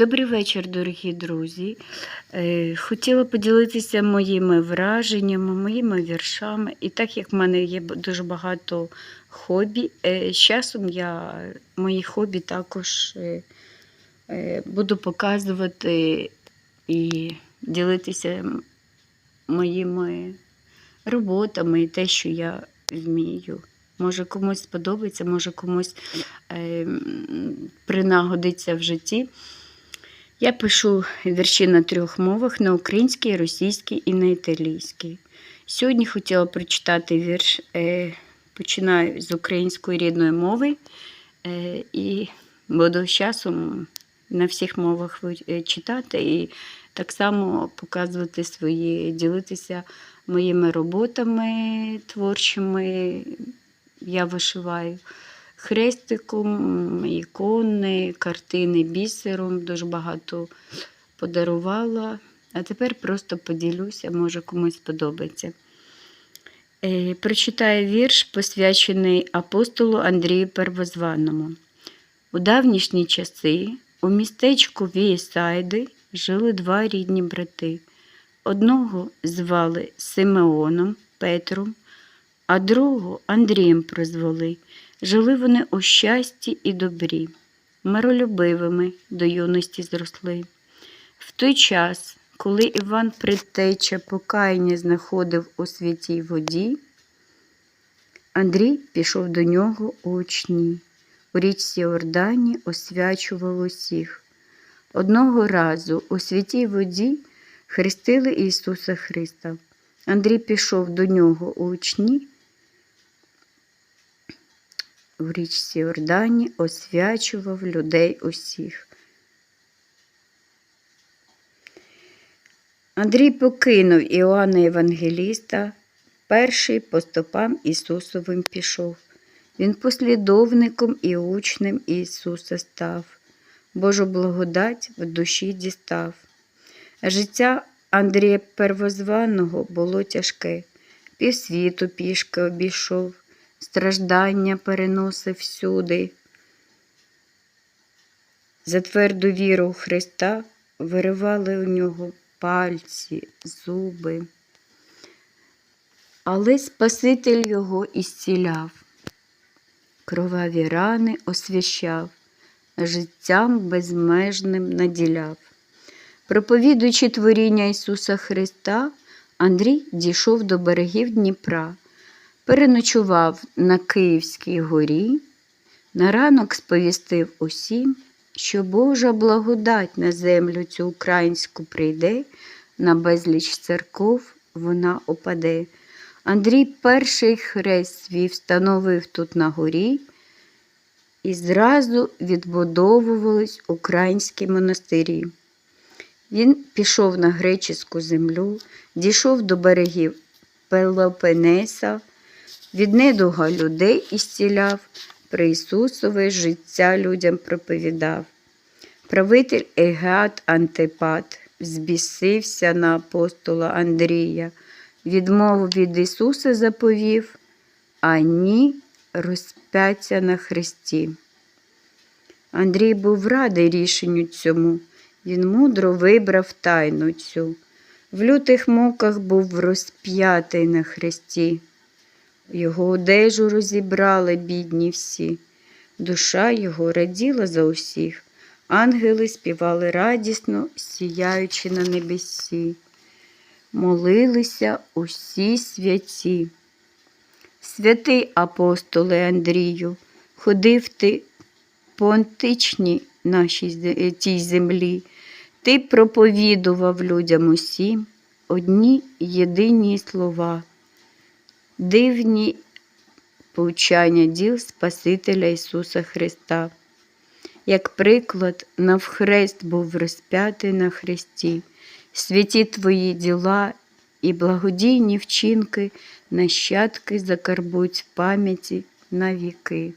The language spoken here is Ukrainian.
Добрий вечір, дорогі друзі. Е, Хотіла поділитися моїми враженнями, моїми віршами. І так як в мене є дуже багато хобі, е, з часом я мої хобі також е, буду показувати і ділитися моїми роботами і те, що я вмію. Може комусь сподобається, може комусь е, принагодиться в житті. Я пишу вірші на трьох мовах: на українській, російській і на італійській. Сьогодні хотіла прочитати вірш, е, починаю з української рідної мови е, і буду часом на всіх мовах е, читати і так само показувати свої, ділитися моїми роботами творчими. Я вишиваю хрестиком, ікони, картини бісером, дуже багато подарувала. А тепер просто поділюся, може комусь подобається. Е, Прочитаю вірш, посвячений апостолу Андрію Первозванному. У давнішні часи у містечку Вієсайди жили два рідні брати. Одного звали Симеоном Петром, а другого Андрієм прозвали. Жили вони у щасті і добрі, миролюбивими до юності зросли. В той час, коли Іван Предтеча покаяння знаходив у святій воді, Андрій пішов до нього у учні. У річці Ордані освячував усіх. Одного разу у святій воді хрестили Ісуса Христа. Андрій пішов до нього у учні. В річці Ордані освячував людей усіх. Андрій покинув Іоанна Євангеліста, перший по стопам Ісусовим пішов. Він послідовником і учнем Ісуса став, Божу благодать в душі дістав. Життя Андрія Первозваного було тяжке, півсвіту пішки обійшов, страждання переносив всюди. За тверду віру в Христа виривали у нього пальці, зуби. Але Спаситель його ісціляв, кроваві рани освящав, життям безмежним наділяв. Проповідуючи творіння Ісуса Христа, Андрій дійшов до берегів Дніпра, переночував на Київській горі, на ранок сповістив усім, що Божа благодать на землю цю українську прийде, на безліч церков вона опаде. Андрій перший хрест свій встановив тут на горі, і зразу відбудовувались українські монастирі. Він пішов на греческу землю, дійшов до берегів Пелопенеса, від недуга людей ісціляв, про Ісусове життя людям проповідав. Правитель Егат Антипат збісився на апостола Андрія, відмову від Ісуса заповів, а ні розп'яття на хресті. Андрій був радий рішенню цьому. Він мудро вибрав тайну цю. В лютих муках був розп'ятий на хресті. Його одежу розібрали бідні всі. Душа його раділа за усіх. Ангели співали радісно, сіяючи на небесі. Молилися усі святі. Святий апостоле Андрію, ходив ти по античній нашій зе- тій землі. Ти проповідував людям усім одні єдині слова, дивні повчання діл Спасителя Ісуса Христа. Як приклад, навхрест був розп'ятий на хресті, святі твої діла і благодійні вчинки нащадки закарбують в пам'яті на віки.